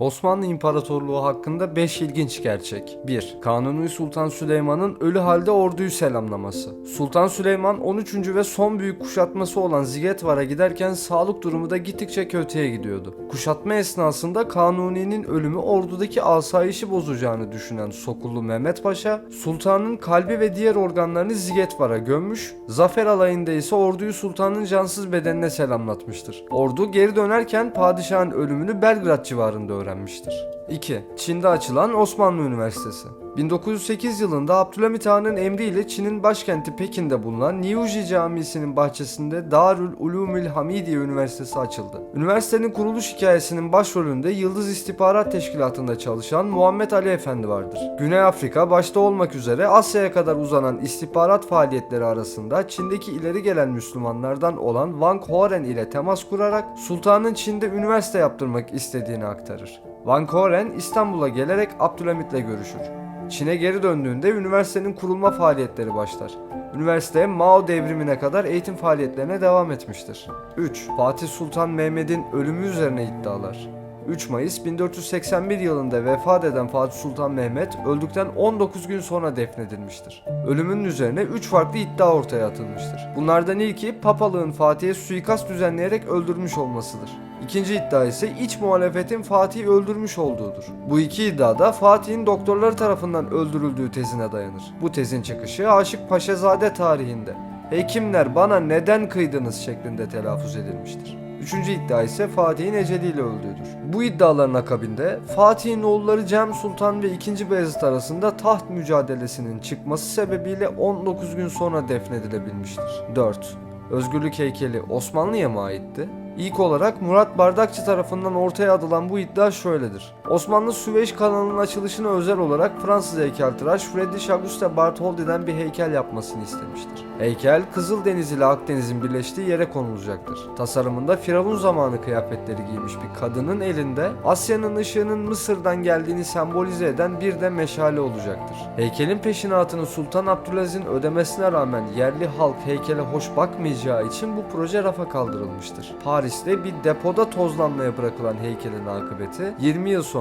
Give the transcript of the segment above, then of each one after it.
Osmanlı İmparatorluğu hakkında 5 ilginç gerçek. 1. Kanuni Sultan Süleyman'ın ölü halde orduyu selamlaması. Sultan Süleyman 13. ve son büyük kuşatması olan Zigetvar'a giderken sağlık durumu da gittikçe kötüye gidiyordu. Kuşatma esnasında Kanuni'nin ölümü ordudaki asayişi bozacağını düşünen Sokullu Mehmet Paşa, sultanın kalbi ve diğer organlarını Zigetvar'a gömmüş, zafer alayında ise orduyu sultanın cansız bedenine selamlatmıştır. Ordu geri dönerken padişahın ölümünü Belgrad civarında öğrenmiştir. 2. Çin'de açılan Osmanlı Üniversitesi 1908 yılında Abdülhamit Han'ın emriyle Çin'in başkenti Pekin'de bulunan Niuji Camisi'nin bahçesinde Darül Ulumül Hamidiye Üniversitesi açıldı. Üniversitenin kuruluş hikayesinin başrolünde Yıldız İstihbarat Teşkilatı'nda çalışan Muhammed Ali Efendi vardır. Güney Afrika başta olmak üzere Asya'ya kadar uzanan istihbarat faaliyetleri arasında Çin'deki ileri gelen Müslümanlardan olan Wang Horen ile temas kurarak sultanın Çin'de üniversite yaptırmak istediğini aktarır. Van Koren İstanbul'a gelerek Abdülhamit'le görüşür. Çin'e geri döndüğünde üniversitenin kurulma faaliyetleri başlar. Üniversite Mao devrimine kadar eğitim faaliyetlerine devam etmiştir. 3. Fatih Sultan Mehmet'in ölümü üzerine iddialar. 3 Mayıs 1481 yılında vefat eden Fatih Sultan Mehmet öldükten 19 gün sonra defnedilmiştir. Ölümünün üzerine 3 farklı iddia ortaya atılmıştır. Bunlardan ilki papalığın Fatih'e suikast düzenleyerek öldürmüş olmasıdır. İkinci iddia ise iç muhalefetin Fatih'i öldürmüş olduğudur. Bu iki iddia da Fatih'in doktorları tarafından öldürüldüğü tezine dayanır. Bu tezin çıkışı Aşık Paşazade tarihinde Hekimler bana neden kıydınız şeklinde telaffuz edilmiştir. Üçüncü iddia ise Fatih'in eceliyle öldüğüdür. Bu iddiaların akabinde Fatih'in oğulları Cem Sultan ve 2. Beyazıt arasında taht mücadelesinin çıkması sebebiyle 19 gün sonra defnedilebilmiştir. 4. Özgürlük heykeli Osmanlı'ya mı aitti? İlk olarak Murat Bardakçı tarafından ortaya atılan bu iddia şöyledir. Osmanlı Süveyş kanalının açılışına özel olarak Fransız heykeltıraş Frederic Auguste Bartholdi'den bir heykel yapmasını istemiştir. Heykel Kızıldeniz ile Akdeniz'in birleştiği yere konulacaktır. Tasarımında Firavun zamanı kıyafetleri giymiş bir kadının elinde Asya'nın ışığının Mısır'dan geldiğini sembolize eden bir de meşale olacaktır. Heykelin peşinatını Sultan Abdülaziz'in ödemesine rağmen yerli halk heykele hoş bakmayacağı için bu proje rafa kaldırılmıştır. Paris'te bir depoda tozlanmaya bırakılan heykelin akıbeti 20 yıl sonra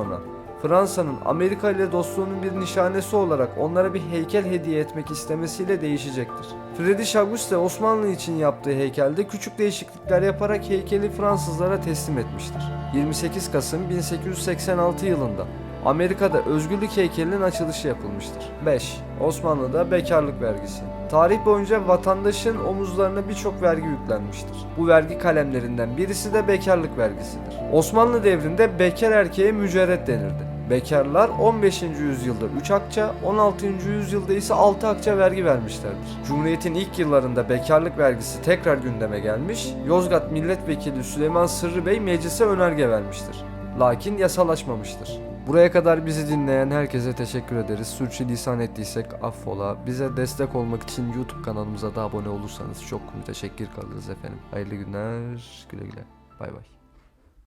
Fransa'nın Amerika ile dostluğunun bir nişanesi olarak onlara bir heykel hediye etmek istemesiyle değişecektir. Friedrich Auguste Osmanlı için yaptığı heykelde küçük değişiklikler yaparak heykeli Fransızlara teslim etmiştir. 28 Kasım 1886 yılında Amerika'da özgürlük heykelinin açılışı yapılmıştır. 5. Osmanlı'da bekarlık vergisi. Tarih boyunca vatandaşın omuzlarına birçok vergi yüklenmiştir. Bu vergi kalemlerinden birisi de bekarlık vergisidir. Osmanlı devrinde bekar erkeğe mücerret denirdi. Bekarlar 15. yüzyılda 3 akça, 16. yüzyılda ise 6 akça vergi vermişlerdir. Cumhuriyet'in ilk yıllarında bekarlık vergisi tekrar gündeme gelmiş, Yozgat Milletvekili Süleyman Sırrı Bey meclise önerge vermiştir. Lakin yasalaşmamıştır. Buraya kadar bizi dinleyen herkese teşekkür ederiz. Sürçülisan ettiysek affola. Bize destek olmak için YouTube kanalımıza da abone olursanız çok müteşekkir kalırız efendim. Hayırlı günler. Güle güle. Bay bay.